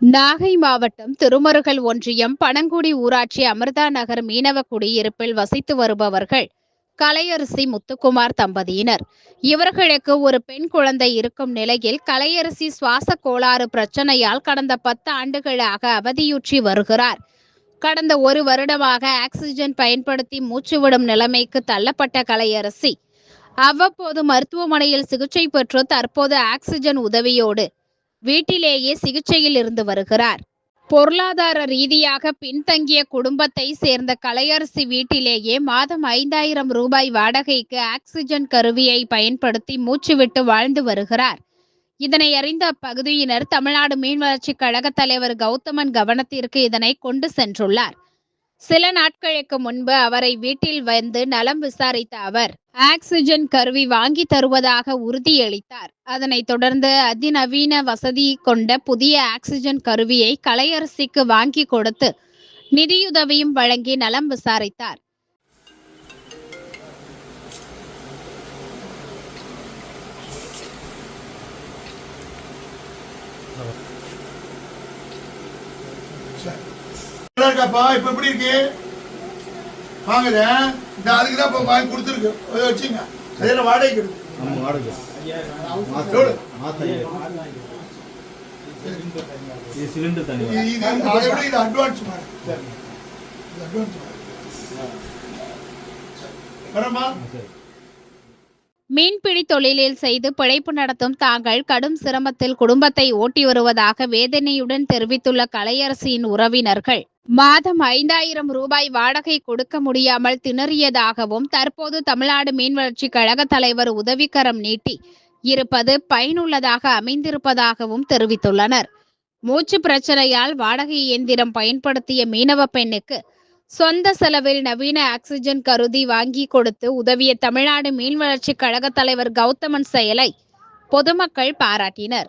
நாகை மாவட்டம் திருமருகல் ஒன்றியம் பனங்குடி ஊராட்சி அமிர்தா நகர் மீனவ குடியிருப்பில் வசித்து வருபவர்கள் கலையரசி முத்துக்குமார் தம்பதியினர். இவர்களுக்கு ஒரு பெண் குழந்தை இருக்கும் நிலையில் கலையரசி சுவாச கோளாறு பிரச்சனையால் கடந்த பத்து ஆண்டுகளாக அவதியுற்றி வருகிறார். கடந்த ஒரு வருடமாக ஆக்சிஜன் பயன்படுத்தி மூச்சுவிடும் நிலைமைக்கு தள்ளப்பட்ட கலையரசி. அவ்வப்போது மருத்துவமனையில் சிகிச்சை பெற்று தற்போது ஆக்சிஜன் உதவியோடு வீட்டிலேயே சிகிச்சையில் இருந்து வருகிறார். பொருளாதார ரீதியாக பின்தங்கிய குடும்பத்தை சேர்ந்த கலையரசி வீட்டிலேயே மாதம் ஐந்தாயிரம் ரூபாய் வாடகைக்கு ஆக்சிஜன் கருவியை பயன்படுத்தி மூச்சுவிட்டு வாழ்ந்து வருகிறார். இதனை அறிந்த அப்பகுதியினர் தமிழ்நாடு மீன்வளர்ச்சி கழக தலைவர் கௌதமன் கவனத்திற்கு இதனை கொண்டு சென்றுள்ளார். சில நாட்களுக்கு முன்பு அவரை வீட்டில் வந்து நலம் விசாரித்த அவர் ஆக்சிஜன் கருவி வாங்கி தருவதாக உறுதியளித்தார். அதனைத் தொடர்ந்து அதிநவீன வசதி கொண்ட புதிய ஆக்சிஜன் கருவியை கலையரசிக்கு வாங்கி கொடுத்து நிதியுதவியும் வழங்கி நலம் விசாரித்தார். நல்லா இருக்காப்பா இப்ப எப்படி இருக்கு? வாங்குத. இந்த அதுக்கு தான் இப்போ வாங்கி கொடுத்துருக்கு. அதை வச்சுங்க. அதில் வாடகைக்கு இருக்கு. நம்ம வாடகை. எவ்வளவு? மாத்த இது சிலிண்டர் தனி இது இது அதை விட இது அட்வான்ஸ் அட்வான்ஸ் வரமா சரி. மீன்பிடி தொழிலில் செய்து பிழைப்பு நடத்தும் தாங்கள் கடும் சிரமத்தில் குடும்பத்தை ஓட்டி வருவதாக வேதனையுடன் தெரிவித்துள்ள கலையரசியின் உறவினர்கள். மாதம் ஐந்தாயிரம் ரூபாய் வாடகை கொடுக்க முடியாமல் திணறியதாகவும் தற்போது தமிழ்நாடு மீன்வளர்ச்சி கழக தலைவர் உதவிக்கரம் நீட்டி இருப்பது பயனுள்ளதாக அமைந்திருப்பதாகவும் தெரிவித்துள்ளனர். மூச்சு பிரச்சனையால் வாடகை இயந்திரம் பயன்படுத்திய மீனவ பெண்ணுக்கு சொந்த செலவில் நவீன ஆக்சிஜன் கருதி வாங்கி கொடுத்து உதவிய தமிழ்நாடு மீன்வளர்ச்சி கழக தலைவர் கௌதமன் செயலை பொதுமக்கள் பாராட்டினர்.